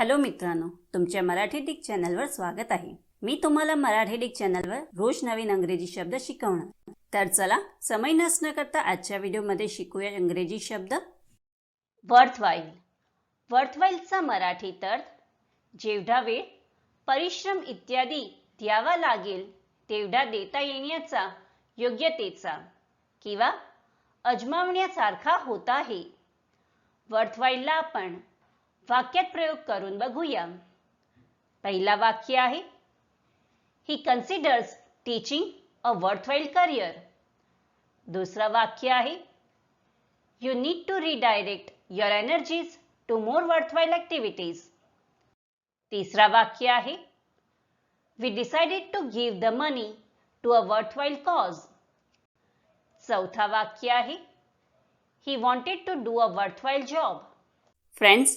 Hello मित्रांनो तुमच्या Marathi Dick चॅनलवर स्वागत आहे. मी तुम्हाला मराठी डिक चॅनलवर रोज नवीन अंग्रेजी शब्द शिकवणार. तर चला समय नसणं करता आजच्या व्हिडिओमध्ये शिकूया इंग्रजी शब्द. वर्थवाईल वर्थवाईलचा मराठीत अर्थ जेवढा वेळ परिश्रम इत्यादी द्यावा लागेल तेवढा देता येण्याचा योग्यतेचा किंवा अजमावण्यासारखा होत आहे वर्थवाईलला आपण वाक्यात प्रयोग करून बघूया. पहिला वाक्य आहे he considers teaching a worthwhile career दुसरा वाक्य आहे you need to redirect your energies to more worthwhile activities तिसरा वाक्य आहे we decided to give the money to a worthwhile cause चौथा वाक्य आहे he wanted to do a worthwhile job friends